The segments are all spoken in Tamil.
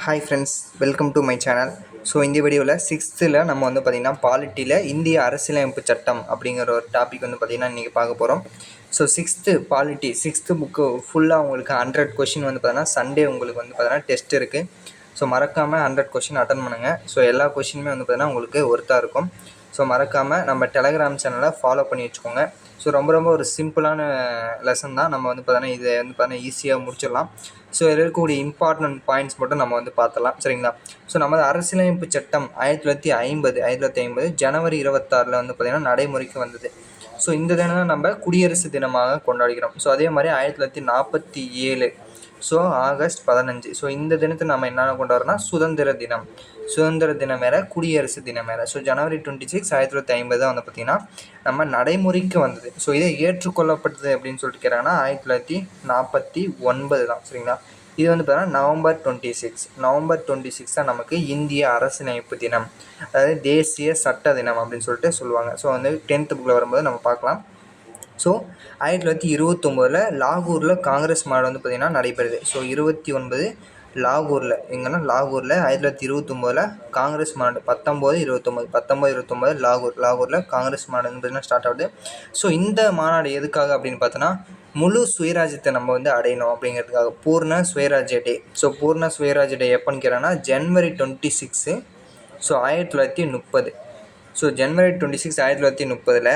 Hi friends welcome to my channel so இந்த வீடியோவில் சிக்ஸ்த்தில் நம்ம வந்து பார்த்திங்கன்னா பாலிட்டியில் இந்திய அரசியலமைப்பு சட்டம் அப்படிங்கிற ஒரு டாபிக் வந்து பார்த்திங்கன்னா இன்றைக்கி பார்க்க போகிறோம் so sixth polity sixth book ஃபுல்லாக உங்களுக்கு ஹண்ட்ரட் கொஷின் வந்து பார்த்தீங்கன்னா சண்டே உங்களுக்கு வந்து பார்த்தீங்கன்னா டெஸ்ட் இருக்குது ஸோ மறக்காமல் ஹண்ட்ரட் கொஷின் அட்டன் பண்ணுங்கள் ஸோ எல்லா கொஷினுமே வந்து பார்த்திங்கன்னா உங்களுக்கு ஒர்த்தாக இருக்கும். ஸோ மறக்காமல் நம்ம டெலகிராம் சேனலை ஃபாலோ பண்ணி வச்சுக்கோங்க. ஸோ ரொம்ப ரொம்ப ஒரு சிம்பிளான லெசன் தான். நம்ம வந்து பார்த்தோன்னா இதை வந்து பார்த்தீங்கன்னா ஈஸியாக முடிச்சிடலாம். ஸோ இதில் இருக்கக்கூடிய இம்பார்ட்டன்ட் பாயிண்ட்ஸ் மட்டும் நம்ம வந்து பார்த்தலாம் சரிங்களா? ஸோ நமது அரசியலமைப்பு சட்டம் ஆயிரத்தி தொள்ளாயிரத்தி ஐம்பது ஆயிரத்தி தொள்ளாயிரத்தி ஐம்பது ஜனவரி இருபத்தாறில் வந்து பார்த்திங்கன்னா நடைமுறைக்கு வந்தது. ஸோ இந்த தினம் தான் நம்ம குடியரசு தினமாக கொண்டாடுகிறோம். ஸோ அதே மாதிரி ஆயிரத்தி தொள்ளாயிரத்தி நாற்பத்தி ஏழு ஸோ ஆகஸ்ட் பதினஞ்சு. ஸோ இந்த தினத்தை நம்ம என்னென்ன கொண்டாடுறோம்னா சுதந்திர தினம். சுதந்திர தினம் வேறு குடியரசு தினம் வேறு. ஸோ ஜனவரி டுவெண்ட்டி சிக்ஸ் ஆயிரத்தி தொள்ளாயிரத்தி ஐம்பது வந்து பார்த்திங்கன்னா நம்ம நடைமுறைக்கு வந்தது. ஸோ இதை ஏற்றுக்கொள்ளப்பட்டது அப்படின்னு சொல்லிட்டு கேட்டாங்கன்னா ஆயிரத்தி தொள்ளாயிரத்தி நாற்பத்தி ஒன்பது தான். சரிங்களா? இது வந்து பார்த்தீங்கன்னா November twenty six November twenty six தான் நமக்கு இந்திய அரசியலமைப்பு தினம். அதாவது தேசிய சட்ட தினம் அப்படின்னு சொல்லிட்டு சொல்லுவாங்க. ஸோ வந்து டென்த்து புக்கில் வரும்போது நம்ம பார்க்கலாம். ஸோ ஆயிரத்தி தொள்ளாயிரத்தி இருபத்தொம்போதில் லாகூரில் காங்கிரஸ் மாநாடு வந்து பார்த்திங்கன்னா நடைபெறுது. ஸோ இருபத்தி ஒன்பது லாகூரில் எங்கன்னா லாகூரில் ஆயிரத்தி தொள்ளாயிரத்தி இருபத்தொம்போதில் காங்கிரஸ் மாநாடு பத்தொம்போது இருபத்தொம்போது பத்தொம்போது இருபத்தொம்போது லாகூர் லாகூரில் காங்கிரஸ் மாநாடு வந்து பார்த்திங்கன்னா ஸ்டார்ட் ஆகுது. ஸோ இந்த மாநாடு எதுக்காக அப்படின்னு பார்த்தோன்னா முழு சுயராஜ்யத்தை நம்ம வந்து அடையணும் அப்படிங்கிறதுக்காக. பூர்ண சுயராஜ்ய டே. ஸோ பூர்ண சுயராஜ்ய டே எப்போன்னு கேட்டோன்னா ஜனவரி டுவெண்ட்டி சிக்ஸு ஸோ ஆயிரத்தி தொள்ளாயிரத்தி முப்பது. ஸோ ஜனவரி டுவெண்ட்டி சிக்ஸ் ஆயிரத்தி தொள்ளாயிரத்தி முப்பதில்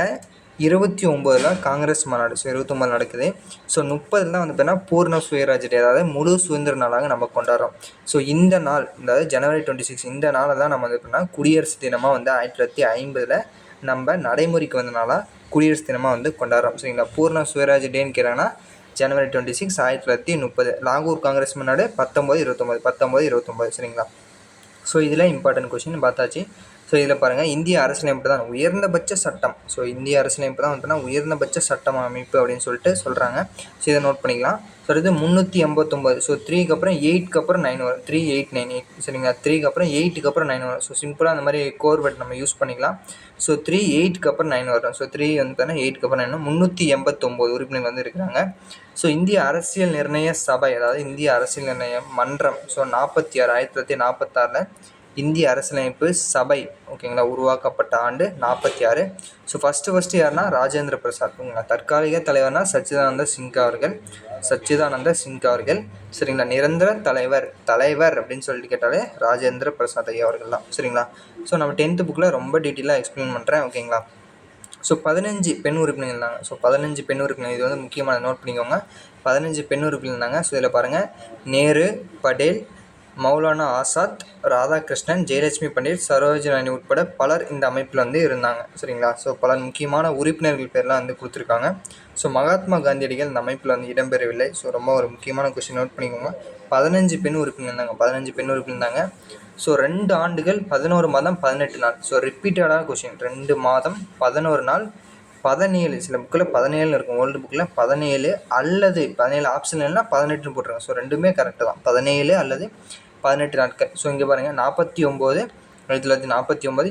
இருபத்தி ஒம்போதில் காங்கிரஸ் மாநாடு ஸோ இருபத்தொம்போது நடக்குது. ஸோ முப்பதில் தான் வந்து பார்த்தீங்கன்னா பூர்ண சுயராஜ்ய டே அதாவது முழு சுதந்திர நாளாக நம்ம கொண்டாடுறோம். ஸோ இந்த நாள் அதாவது ஜனவரி டுவெண்ட்டி சிக்ஸ் இந்த நாளை தான் நம்ம வந்து பார்த்தீங்கன்னா குடியரசு தினமாக வந்து ஆயிரத்தி தொள்ளாயிரத்தி ஐம்பதில் நம்ம நடைமுறைக்கு வந்தனால குடியரசு தினமாக வந்து கொண்டாடுறோம். சரிங்களா பூர்ண சுயராஜ் டேன்னு கேட்டாங்கன்னா ஜனவரி டுவெண்ட்டி சிக்ஸ் ஆயிரத்தி தொள்ளாயிரத்தி முப்பது. லாகூர் காங்கிரஸ் முன்னாடி பத்தொம்போது இருபத்தொம்போது பத்தொம்போது இருபத்தொம்போது சரிங்களா? ஸோ இதில் இம்பார்ட்டன்ட் கொஷின் பார்த்தாச்சு. ஸோ இதில் பாருங்கள் இந்திய அரசியலமைப்பு தான் உயர்ந்தபட்ச சட்டம். ஸோ இந்திய அரசியலமைப்பு தான் வந்து உயர்ந்தபட்ச சட்டம் அமைப்பு அப்படின்னு சொல்லிட்டு சொல்கிறாங்க ஸோ இதை நோட் பண்ணிக்கலாம். ஸோ அடுத்து முந்நூற்றி எண்பத்தொம்பது ஸோ த்ரீக்கு அப்புறம் எயிட்க்கு அப்புறம் நைன் வரும். த்ரீ எயிட் நைன் எயிட் சரிங்களா? த்ரீக்கு அப்புறம் எயிட்டுக்கு அப்புறம் நைன் வரும். ஸோ சிம்பிளாக அந்த மாதிரி கோர்வெட் நம்ம யூஸ் பண்ணிக்கலாம். ஸோ த்ரீ எயிட்க்கு அப்புறம் நைன் வரும். ஸோ த்ரீ வந்து எயிட்க்கு அப்புறம் நைன் முந்நூற்றி எண்பத்தொம்போது உறுப்பினர் வந்து இருக்கிறாங்க. ஸோ இந்திய அரசியல் நிர்ணய சபை அதாவது இந்திய அரசியல் நிர்ணய மன்றம். ஸோ நாற்பத்தி ஆறு ஆயிரத்தி தொள்ளாயிரத்தி நாற்பத்தாறில் இந்திய அரசியலமைப்பு சபை ஓகேங்களா உருவாக்கப்பட்ட ஆண்டு நாற்பத்தி ஆறு ஸோ ஃபஸ்ட்டு ஃபஸ்ட்டு யாருன்னா ராஜேந்திர பிரசாத். ஓகேங்களா தற்காலிக தலைவர்னா சச்சிதானந்த சின்கா அவர்கள். சச்சிதானந்த சின்கா அவர்கள். சரிங்களா? நிரந்தர தலைவர் தலைவர் அப்படின்னு சொல்லிட்டு கேட்டாலே ராஜேந்திர பிரசாத் ஐயா அவர்கள் தான் சரிங்களா? ஸோ நம்ம டென்த்து புக்கில் ரொம்ப டீட்டெயிலாக எக்ஸ்பிளைன் பண்ணுறேன் ஓகேங்களா ஸோ பதினஞ்சு பெண் உறுப்பினர்கள் இருந்தாங்க. ஸோ பதினஞ்சு பெண் உறுப்பினர் இது வந்து முக்கியமான நோட் பண்ணிக்கோங்க. பதினஞ்சு பெண் உறுப்பினர் இருந்தாங்க. ஸோ இதில் பாருங்கள் நேரு படேல் மௌலானா ஆசாத் ராதாகிருஷ்ணன் ஜெயலட்சுமி பண்டிட் சரோஜினி உட்பட பலர் இந்த அமைப்பில் வந்து இருந்தாங்க. சரிங்களா? ஸோ பல முக்கியமான உறுப்பினர்கள் பேர்லாம் வந்து கொடுத்துருக்காங்க. ஸோ மகாத்மா காந்தியடிகள் இந்த அமைப்பில் வந்து இடம்பெறவில்லை. ஸோ ரொம்ப ஒரு முக்கியமான கொஸ்டின் நோட் பண்ணிக்கோங்க. பதினஞ்சு பெண் உறுப்பினர் இருந்தாங்க. பதினஞ்சு பெண் உறுப்பினர் இருந்தாங்க. ஸோ ரெண்டு ஆண்டுகள் பதினோரு மாதம் பதினெட்டு நாள். ஸோ ரிப்பீட்டடான கொஷின் ரெண்டு மாதம் பதினோரு நாள். பதினேழு சில புக்கில் பதினேழுன்னு இருக்கும். ஓல்டு புக்கில் பதினேழு அல்லது பதினேழு ஆப்ஷன் இல்லைன்னா பதினெட்டுன்னு போட்டுருங்க ஸோ ரெண்டுமே கரெக்டு தான். பதினேழு அல்லது பதினெட்டு நாட்கள். ஸோ இங்கே பாருங்கள் நாற்பத்தி ஒம்பது ஆயிரத்தி தொள்ளாயிரத்தி நாற்பத்தி ஒம்பது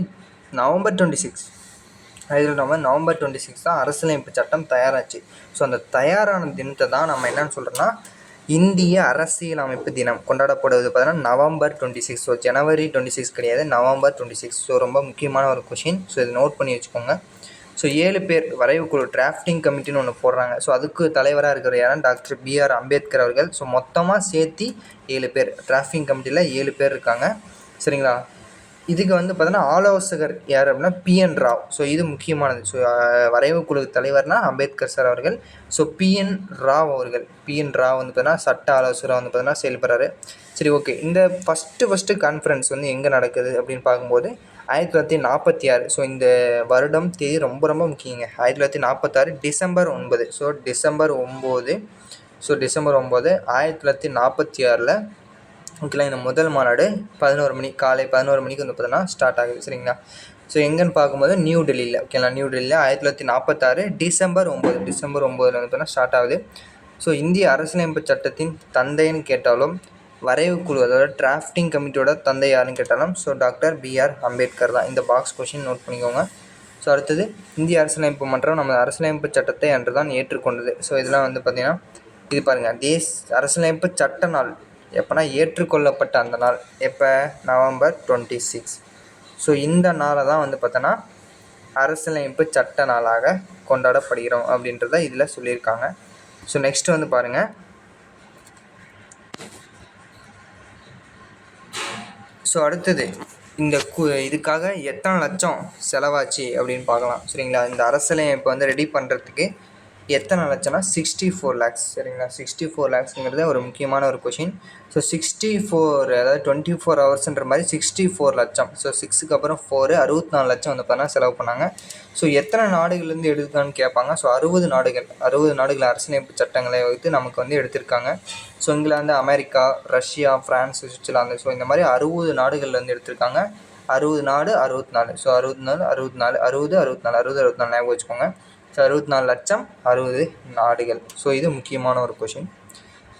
நவம்பர் டுவெண்ட்டி சிக்ஸ் ஆயிரத்தி தொள்ளாயிரத்தி நவம்பர் டுவெண்ட்டி சிக்ஸ் தான் அரசியலமைப்பு சட்டம் தயாராச்சு. ஸோ அந்த தயாரான தினத்தை தான் நம்ம என்னென்னு சொல்கிறோன்னா இந்திய அரசியலமைப்பு தினம் கொண்டாடப்படுவது பார்த்தீங்கன்னா நவம்பர் டுவெண்ட்டி சிக்ஸ் ஸோ ஜனவரி டுவெண்ட்டி சிக்ஸ் கிடையாது. நவம்பர் டுவெண்ட்டி சிக்ஸ் ஸோ ரொம்ப முக்கியமான ஒரு கொஷின் ஸோ இதை நோட் பண்ணி வச்சுக்கோங்க. ஸோ ஏழு பேர் வரைவு குழு டிராஃப்டிங் கமிட்டின்னு ஒன்று போடுறாங்க. ஸோ அதுக்கு தலைவராக இருக்கிற யாரும் டாக்டர் பிஆர் அம்பேத்கர் அவர்கள். ஸோ மொத்தமாக சேர்த்து ஏழு பேர் டிராஃப்டிங் கமிட்டியில் ஏழு பேர் இருக்காங்க. சரிங்களா? இதுக்கு வந்து பார்த்தோன்னா ஆலோசகர் யார் அப்படின்னா பிஎன் ராவ். ஸோ இது முக்கியமானது. ஸோ வரைவு குழு தலைவர்னா அம்பேத்கர் சார் அவர்கள். ஸோ பிஎன் ராவ் அவர்கள். பிஎன் ராவ் வந்து பார்த்தோன்னா சட்ட ஆலோசகராக வந்து பார்த்தோன்னா செயல்படுறாரு. சரி ஓகே இந்த ஃபஸ்ட்டு ஃபஸ்ட்டு கான்ஃபரன்ஸ் வந்து எங்கே நடக்குது அப்படின்னு பார்க்கும்போது ஆயிரத்தி தொள்ளாயிரத்தி நாற்பத்தி ஆறு. ஸோ இந்த வருடம் தேதி ரொம்ப ரொம்ப முக்கியங்க. ஆயிரத்தி தொள்ளாயிரத்தி நாற்பத்தாறு டிசம்பர் ஒன்பது. ஸோ டிசம்பர் ஒம்பது. ஸோ டிசம்பர் ஒம்பது ஆயிரத்தி தொள்ளாயிரத்தி நாற்பத்தி ஆறில் ஓகேங்களா இந்த முதல் மாநாடு பதினோரு மணி காலை பதினோரு மணிக்கு வந்து பார்த்தோன்னா ஸ்டார்ட் ஆகுது சரிங்களா? ஸோ எங்கேன்னு பார்க்கும்போது நியூ டெல்லியில் ஓகேங்களா? நியூ டெல்லியில் ஆயிரத்தி தொள்ளாயிரத்தி நாற்பத்தாறு டிசம்பர் ஒம்பது டிசம்பர் ஒம்பதில் வந்து பார்த்தோன்னா ஸ்டார்ட் ஆகுது. ஸோ இந்திய அரசியலமைப்பு சட்டத்தின் தந்தைன்னு கேட்டாலும் வரைவு குழு அதாவது டிராஃப்டிங் கமிட்டியோட தந்தை யாருன்னு கேட்டாலும் ஸோ டாக்டர் பிஆர் அம்பேத்கர் தான். இந்த பாக்ஸ் கொஷின் நோட் பண்ணிக்கோங்க. ஸோ அடுத்தது இந்திய அரசியலமைப்பு மன்றம் நம்ம அரசியலமைப்பு சட்டத்தை அன்று தான் ஏற்றுக்கொண்டது. ஸோ இதெல்லாம் வந்து பார்த்திங்கன்னா இது பாருங்கள் தேஸ் அரசியலமைப்பு சட்ட நாள் எப்போனா ஏற்றுக்கொள்ளப்பட்ட அந்த நாள். எப்போ? நவம்பர் டுவெண்ட்டி சிக்ஸ் ஸோ இந்த நாளை தான் வந்து பார்த்தோன்னா அரசியலமைப்பு சட்ட நாளாக கொண்டாடப்படுகிறோம் அப்படின்றத இதில் சொல்லியிருக்காங்க. ஸோ நெக்ஸ்ட் வந்து பாருங்கள் ஸோ அடுத்தது இந்த கு இதுக்காக எத்தனை லட்சம் செலவாச்சு அப்படின்னு பார்க்கலாம். சரிங்களா? இந்த அரசியலமைப்பு வந்து ரெடி பண்ணுறதுக்கு எத்தனை லட்சம்னா சிக்ஸ்டி ஃபோர் லேக்ஸ் சரிங்களா? சிக்ஸ்டி ஃபோர் லேக்ஸுங்கிறது ஒரு முக்கியமான ஒரு கொஷின் ஸோ சிக்ஸ்டி ஃபோர் அதாவது டுவெண்ட்டி ஃபோர் ஹவர்ஸ்ன்ற மாதிரி சிக்ஸ்டி ஃபோர் லட்சம் ஸோ சிக்ஸுக்கு அப்புறம் ஃபோரு அறுபத்தி நாலு லட்சம் வந்து பார்த்தா செலவு பண்ணாங்க. ஸோ எத்தனை நாடுகள்லேருந்து எடுக்கான்னு கேட்பாங்க. ஸோ அறுபது நாடுகள் அறுபது நாடுகள் அரசியலமைப்பு சட்டங்களை வைத்து நமக்கு வந்து எடுத்திருக்காங்க. So England America Russia France Switzerland. So இந்த மாதிரி அறுபது நாடுகள்லேருந்து எடுத்திருக்காங்க. அறுபது நாடு அறுபத்தி நாலு. ஸோ அறுபத்தி நாலு அறுபத்தி நாலு அறுபது அறுபத்தி நாலு அறுபது அறுபத்தி நாலு ஞாபகம் வச்சுக்கோங்க. ஸோ அறுபத்தி நாலு லட்சம் அறுபது நாடுகள். ஸோ இது முக்கியமான ஒரு கொஷின்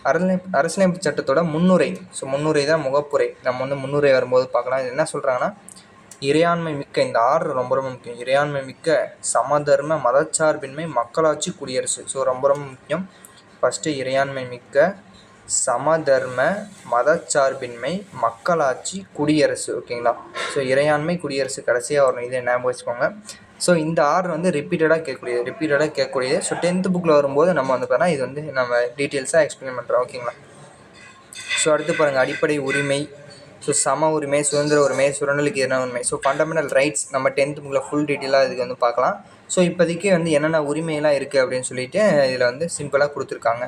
அரசியலமைப்பு அரசியலமைப்பு சட்டத்தோட முன்னுரை. ஸோ முன்னுரை தான் முகப்புரை. நம்ம வந்து முன்னுரை வரும்போது பார்க்கலாம். இது என்ன சொல்கிறாங்கன்னா இறையாண்மை மிக்க இந்த ஆர்டர் ரொம்ப ரொம்ப முக்கியம். இறையாண்மை மிக்க சமதர்ம மதச்சார்பின்மை மக்களாட்சி குடியரசு. ஸோ ரொம்ப ரொம்ப முக்கியம். ஃபஸ்ட்டு இறையாண்மை மிக்க சமதர்ம மதச்சார்பின்மை மக்களாட்சி குடியரசு. ஓகேங்களா ஸோ இறையாண்மை குடியரசு கடைசியாக வரணும். இதை ஞாபகம் வச்சுக்கோங்க. ஸோ இந்த ஆர்டர் வந்து ரிப்பீட்டடாக கேட்கக்கூடியது ரிப்பீட்டடாக கேட்கக்கூடியது ஸோ டென்த்து புக்கில் வரும்போது நம்ம வந்து பார்த்தா இது வந்து நம்ம டீட்டெயில்ஸாக எக்ஸ்பிளைன் பண்ணுறோம் ஓகேங்களா ஸோ அடுத்து பாருங்கள் அடிப்படை உரிமை. ஸோ சம உரிமை சுதந்திர உரிமை சுரண்டலுக்கு எதிரான உரிமை. ஸோ ஃபண்டமெண்டல் ரைட்ஸ் நம்ம டென்த் புக்கில் ஃபுல் டீட்டெயிலாக இதுக்கு வந்து பார்க்கலாம் ஸோ இப்போதைக்கு வந்து என்னென்ன உரிமையெல்லாம் இருக்குது அப்படின்னு சொல்லிட்டு இதில் வந்து சிம்பிளாக கொடுத்துருக்காங்க.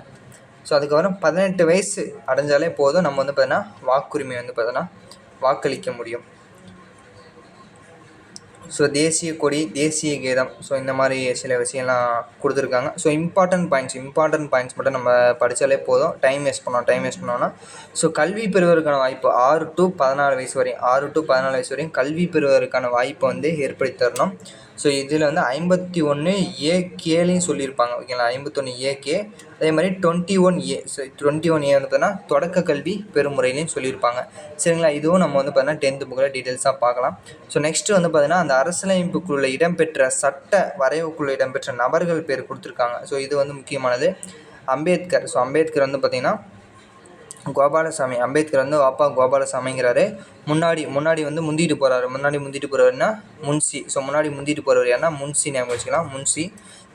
ஸோ அதுக்கப்புறம் பதினெட்டு வயசு அடைஞ்சாலே போதும். நம்ம வந்து பார்த்தீங்கன்னா வாக்குரிமை வந்து பார்த்தோன்னா வாக்களிக்க முடியும். ஸோ தேசிய கொடி தேசிய கீதம். ஸோ இந்த மாதிரி சில விஷயம்லாம் கொடுத்துருக்காங்க. So important points important points மட்டும் நம்ம படித்தாலே போதும். டைம் வேஸ்ட் பண்ணோம் டைம் வேஸ்ட் பண்ணோன்னா ஸோ கல்வி பெறுவதற்கான வாய்ப்பு ஆறு டு பதினாலு வயசு வரையும் ஆறு டு பதினாலு வயசு வரையும் கல்வி பெறுவதற்கான வாய்ப்பை வந்து ஏற்படுத்தி தரணும். ஸோ இதில் வந்து ஐம்பத்தி ஒன்று ஏ கேலையும் சொல்லியிருப்பாங்க ஓகேங்களா? ஐம்பத்தொன்று ஏகே அதே மாதிரி twenty one A so twenty one A வந்து பார்த்தீங்கன்னா தொடக்க கல்வி பெருமுறையிலையும் சொல்லியிருப்பாங்க. சரிங்களா? இதுவும் நம்ம வந்து பார்த்தீங்கன்னா டென்த்து புக்கில் டீட்டெயில்ஸாக பார்க்கலாம். ஸோ நெக்ஸ்ட்டு வந்து பார்த்தீங்கன்னா அந்த அரசியலமைப்புக்குள்ள இடம்பெற்ற சட்ட வரைவுக்குள்ள இடம்பெற்ற நபர்கள் பேர் கொடுத்துருக்காங்க. ஸோ இது வந்து முக்கியமானது. அம்பேத்கர். ஸோ அம்பேத்கர் வந்து பார்த்திங்கன்னா கோபாலசாமி அம்பேத்கர் வந்து வாப்பா கோபாலசாமிங்கிறாரு. முன்னாடி முன்னாடி வந்து முந்திட்டு போகிறாரு முன்னாடி முந்திட்டு போகிறவருன்னா முன்சி ஸோ முன்னாடி முந்திட்டு போகிறவர் யாருன்னா முன்சி ஞாபகம் வச்சுக்கலாம். முன்சி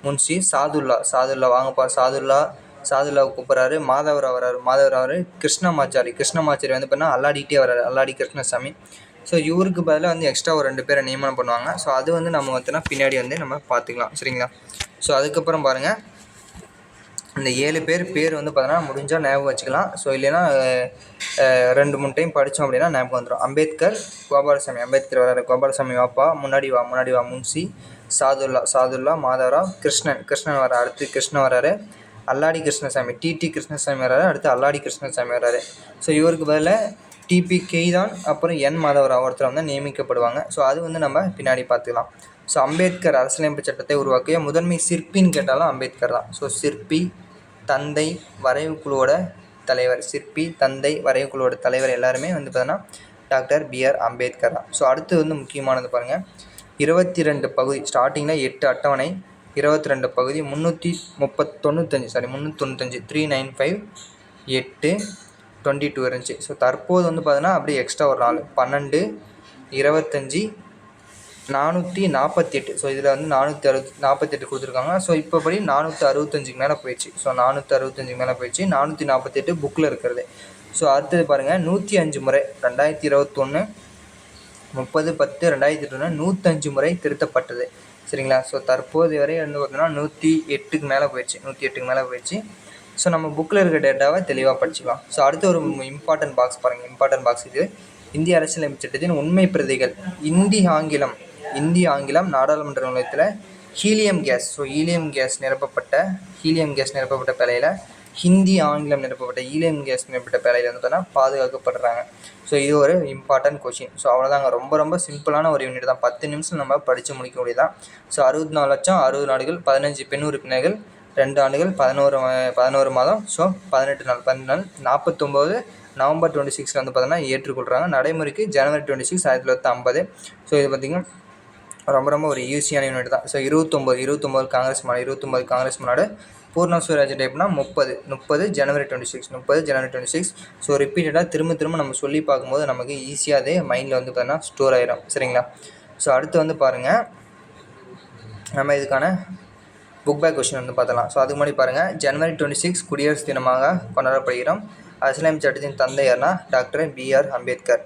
முன்சி சாதுல்லா. சாதுல்லா வாங்கப்பா சாதுல்லா சாதுல்லாவை கூப்பிட்றாரு. மாதவராவ் வராரு. மாதவர் வராரு கிருஷ்ணமாச்சாரி. கிருஷ்ணமாச்சாரி வந்து பார்த்தீங்கன்னா அல்லாடிட்டே வராரு. அல்லாடி கிருஷ்ணசாமி. ஸோ இவருக்கு பதிலாக வந்து எக்ஸ்ட்ரா ஒரு ரெண்டு பேரை நியமனம் பண்ணுவாங்க. ஸோ அது வந்து நம்ம வந்துன்னா பின்னாடி வந்து நம்ம பார்த்துக்கலாம். சரிங்களா? ஸோ அதுக்கப்புறம் பாருங்கள் இந்த ஏழு பேர் பேர் வந்து பார்த்தோன்னா முடிஞ்சால் ஞாபகம் வச்சுக்கலாம். ஸோ இல்லைன்னா ரெண்டு மூணு டைம் படித்தோம் அப்படின்னா ஞாபகம் வந்துடும் அம்பேத்கர் கோபாலசாமி. அம்பேத்கர் வராரு. கோபாலசாமி வாப்பா முன்னாடி வா முன்னாடி வா முன்சி. சாதுல்லா சாதுல்லா மாதவராவ் கிருஷ்ணன். கிருஷ்ணன் வர அடுத்து கிருஷ்ணன் வராரு. அல்லாடி கிருஷ்ணசாமி. டிடி கிருஷ்ணசாமி வராரு. அடுத்து அல்லாடி கிருஷ்ணசாமி வராரு. ஸோ இவருக்கு பதிலாக டிபி கெய்தான் அப்புறம் என் மாதவராவ் ஒருத்தர் வந்து நியமிக்கப்படுவாங்க. ஸோ அது வந்து நம்ம பின்னாடி பார்த்துக்கலாம். ஸோ அம்பேத்கர் அரசியலமைப்பு சட்டத்தை உருவாக்கிய முதன்மை சிற்பின்னு கேட்டாலும் அம்பேத்கர் தான். ஸோ சிற்பி தந்தை வரைவு குழுவோட தலைவர் சிற்பி தந்தை வரைவு குழுவோட தலைவர் எல்லாருமே வந்து பார்த்தோன்னா டாக்டர் பிஆர் அம்பேத்கர் தான். ஸோ அடுத்து வந்து முக்கியமானது பாருங்கள் இருபத்தி ரெண்டு பகுதி ஸ்டார்டிங்கில் எட்டு அட்டவணை இருபத்தி ரெண்டு பகுதி முந்நூற்றி முப்பத் தொண்ணூத்தஞ்சு சாரி முந்நூற்றி தொண்ணூத்தஞ்சு த்ரீ நைன் ஃபைவ் எட்டு டுவெண்ட்டி டூ இருந்துச்சு. ஸோ தற்போது வந்து பார்த்தீங்கன்னா அப்படியே எக்ஸ்ட்ரா ஒரு நாள் பன்னெண்டு இருபத்தஞ்சி நானூற்றி நாற்பத்தி எட்டு ஸோ இதில் வந்து நானூற்றி அறுபத்தி நாற்பத்தெட்டு கொடுத்துருக்காங்க. ஸோ இப்போபடி நானூற்றி அறுபத்தஞ்சுக்கு மேலே போயிடுச்சு. ஸோ நானூற்றி அறுபத்தஞ்சுக்கு மேலே போயிடுச்சு. நானூற்றி நாற்பத்தெட்டு புக்கில் இருக்கிறது. ஸோ அடுத்தது பாருங்கள் நூற்றி அஞ்சு முறை ரெண்டாயிரத்தி இருபத்தொன்று முப்பது பத்து ரெண்டாயிரத்தி இருபத்தொன்று நூற்றஞ்சு முறை திருத்தப்பட்டது. சரிங்களா? ஸோ தற்போது வரை வந்து பார்த்தோன்னா நூற்றி எட்டுக்கு மேலே போயிடுச்சு. நூற்றி எட்டுக்கு மேலே போயிடுச்சு. ஸோ நம்ம புக்கில் இருக்க டேட்டாவை தெளிவாக படிச்சுக்கலாம். ஸோ அடுத்து ஒரு இம்பார்ட்டன்ட் பாக்ஸ் பாருங்கள் இம்பார்ட்டன்ட் பாக்ஸ் இது. இந்திய அரசியலமைப்பு சட்டத்தின் உண்மை பிரதிகள். இந்தி ஆங்கிலம் இந்தி ஆங்கிலம் நாடாளுமன்ற நிலையத்தில் helium gas. So helium gas நிரப்பப்பட்ட ஹீலியம் கேஸ் நிரப்பப்பட்ட பேலையில் ஹிந்தி ஆங்கிலம் நிரப்பப்பட்ட ஈலியம் கேஸ் நிரப்பப்பட்ட பேலையில் வந்து பார்த்தோன்னா பாதுகாக்கப்படுறாங்க. ஸோ இது ஒரு இம்பார்ட்டன்ட் கொஷின் ஸோ அவ்வளோதாங்க ரொம்ப ரொம்ப சிம்பிளான ஒரு யூனிட் தான். பத்து நிமிஷம் நம்ம படித்து முடிக்க முடியுதான் ஸோ அறுபத்தி நாலு லட்சம் அறுபது நாடுகள் பதினஞ்சு பெண் உறுப்பினர்கள் ரெண்டு ஆண்டுகள் பதினோரு பதினோரு மாதம். ஸோ பதினெட்டு நாள் பன்னெண்டு நாள் நாற்பத்தொம்போது நவம்பர் டுவெண்ட்டி சிக்ஸில் வந்து பார்த்தோன்னா ஏற்றுக்கொள்கிறாங்க நடைமுறைக்கு ஜனவரி டுவெண்ட்டி சிக்ஸ் ஆயிரத்தி தொள்ளாயிரத்தி ஐம்பது. ஸோ இது பார்த்திங்கன்னா ரொம்ப ரொம்ப ஒரு ஈஸியான யூனிட் தான். ஸோ இருபத்தொம்போது இருபத்தொம்போது காங்கிரஸ் மாநாடு இருபத்தொம்போது காங்கிரஸ் மாநாடு பூர்ண சுவராஜ் டைப்னா முப்பது முப்பது ஜனவரி டுவெண்ட்டி சிக்ஸ் முப்பது ஜனவரி டுவெண்ட்டி சிக்ஸ் ஸோ ரிப்பீட்டடாக திரும்ப திரும்ப நம்ம சொல்லி பார்க்கும்போது நமக்கு ஈஸியாக அதே மைண்டில் வந்து பார்த்தீங்கன்னா ஸ்டோர் ஆயிரும். சரிங்களா? ஸோ அடுத்து வந்து பாருங்கள் நம்ம இதுக்கான புக் பேக் கொஷின் வந்து பார்த்தலாம் ஸோ அதுக்கு முன்னாடி பாருங்கள் ஜனவரி டுவெண்ட்டி சிக்ஸ் குடியரசு தினமாக கொண்டாடப்படுகிறோம். அஸ்லாம் சட்டத்தின் தந்தை யார்னா டாக்டர் பிஆர் அம்பேத்கர்.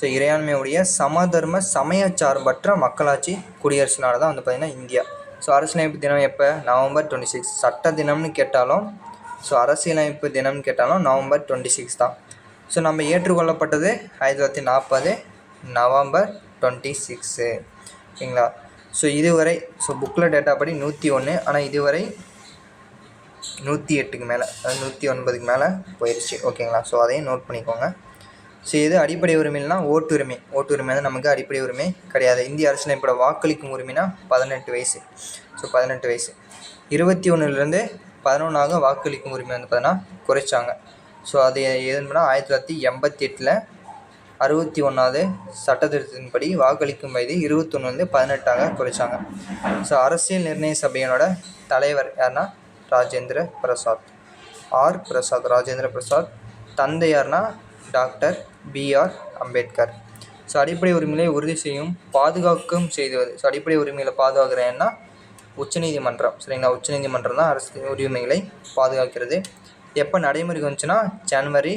ஸோ இறையாண்மையுடைய சமதர்ம சமயச்சார்பற்ற மக்களாட்சி குடியரசு நாடு தான் வந்து பார்த்திங்கன்னா இந்தியா. ஸோ அரசியலமைப்பு தினம் எப்போ? November twenty six. சட்ட தினம்னு கேட்டாலும் ஸோ அரசியலமைப்பு தினம்னு கேட்டாலும் நவம்பர் டுவெண்ட்டி சிக்ஸ் தான். ஸோ நம்ம ஏற்றுக்கொள்ளப்பட்டது ஆயிரத்தி தொள்ளாயிரத்தி நாற்பது நவம்பர் டுவெண்ட்டி சிக்ஸு. ஓகேங்களா? ஸோ இதுவரை ஸோ புக்கில் டேட்டா படி நூற்றி ஒன்று ஆனால் இதுவரை நூற்றி எட்டுக்கு மேலே நூற்றி ஒன்பதுக்கு மேலே போயிடுச்சு ஓகேங்களா? ஸோ அதையும் நோட் பண்ணிக்கோங்க. ஸோ இது அடிப்படை உரிமைனா ஓட்டுரிமை ஓட்டுரிமை வந்து நமக்கு அடிப்படை உரிமை கிடையாது. இந்திய அரசியலமைப்போட வாக்களிக்கும் உரிமைனா பதினெட்டு வயசு. ஸோ பதினெட்டு வயசு. இருபத்தி ஒன்றுலேருந்து பதினொன்றாக வாக்களிக்கும் உரிமை வந்து பார்த்தீங்கன்னா குறைச்சாங்க. ஸோ அது எதுனா ஆயிரத்தி தொள்ளாயிரத்தி எண்பத்தி எட்டில் அறுபத்தி ஒன்றாவது சட்டத்திட்டத்தின்படி வாக்களிக்கும் வயது இருபத்தொன்னுலேருந்து பதினெட்டாக குறைச்சாங்க. ஸோ அரசியல் நிர்ணய சபையினோட தலைவர் யாருன்னா ராஜேந்திர பிரசாத். ஆர். பிரசாத் ராஜேந்திர பிரசாத். தந்தை யாருன்னா டாக்டர் பிஆர் அம்பேத்கர். ஸோ அடிப்படை உரிமைகளை உறுதி செய்யும் பாதுகாக்கும் செய்துவது ஸோ அடிப்படை உரிமைகளை பாதுகாக்கிறேன்னா உச்சநீதிமன்றம். சரிங்களா? உச்சநீதிமன்றம் தான் அரசு உரிமைகளை பாதுகாக்கிறது. எப்போ நடைமுறைக்கு வந்துச்சுன்னா ஜனவரி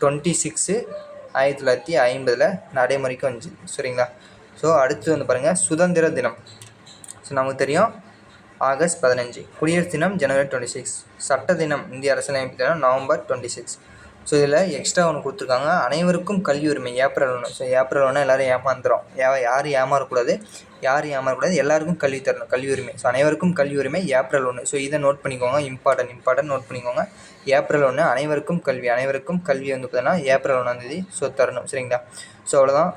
டுவெண்ட்டி சிக்ஸு ஆயிரத்தி தொள்ளாயிரத்தி ஐம்பதில் நடைமுறைக்கு வந்துச்சு சரிங்களா? ஸோ அடுத்து வந்து பாருங்கள் சுதந்திர தினம். ஸோ நமக்கு தெரியும் ஆகஸ்ட் பதினஞ்சு. குடியரசு தினம் ஜனவரி டுவெண்ட்டி சிக்ஸ். சட்ட தினம் இந்திய அரசியலமைப்பு தினம் நவம்பர் டுவெண்ட்டி சிக்ஸ். ஸோ இதில் எக்ஸ்ட்ரா ஒன்று கொடுத்துருக்காங்க. அனைவருக்கும் கல்வி உரிமை. ஏப்ரல் ஒன்று ஸோ ஏப்ரல் ஒன்று எல்லோரும் ஏமாந்துடும் யா யார் ஏமாறக்கூடாது. யார் ஏமாறக்கூடாது. எல்லாருக்கும் கல்வி தரணும். கல்வி உரிமை. ஸோ அனைவருக்கும் கல்வி உரிமை. ஏப்ரல் ஒன்று ஸோ இதை நோட் பண்ணிக்கோங்க. இம்பார்ட்டன்ட் இம்பார்ட்டன்ட் நோட் பண்ணிக்கோங்க. ஏப்ரல் ஒன்று அனைவருக்கும் கல்வி. அனைவருக்கும் கல்வி வந்து பார்த்தீங்கன்னா ஏப்ரல் ஒன்றாந்தேதி ஸோ தரணும். சரிங்களா? ஸோ அவ்வளோதான்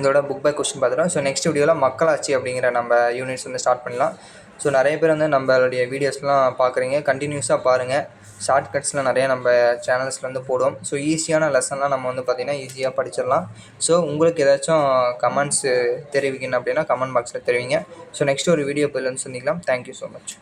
இதோட புக் பை கொஸ்டின் பார்த்துட்டோம் ஸோ நெக்ஸ்ட் வீடியோவில் மக்களாட்சி அப்படிங்கிற நம்ம யூனிட்ஸ் வந்து ஸ்டார்ட் பண்ணலாம். ஸோ நிறைய பேர் வந்து நம்மளுடைய வீடியோஸ்லாம் பார்க்குறீங்க கண்டினியூஸாக பாருங்கள் ஷார்ட்கட்ஸ்லாம் நிறையா நம்ம சேனல்ஸில் வந்து போடுவோம். ஸோ ஈஸியான லெசன்லாம் நம்ம வந்து பார்த்திங்கன்னா ஈஸியாக படிச்சிடலாம். ஸோ உங்களுக்கு ஏதாச்சும் கமெண்ட்ஸு தெரிவிக்கணும் அப்படின்னா கமெண்ட் பாக்ஸில் தெரிவிங்க. ஸோ நெக்ஸ்ட் ஒரு வீடியோ பதில் வந்து சந்திக்கலாம் தேங்க்யூ ஸோ மச்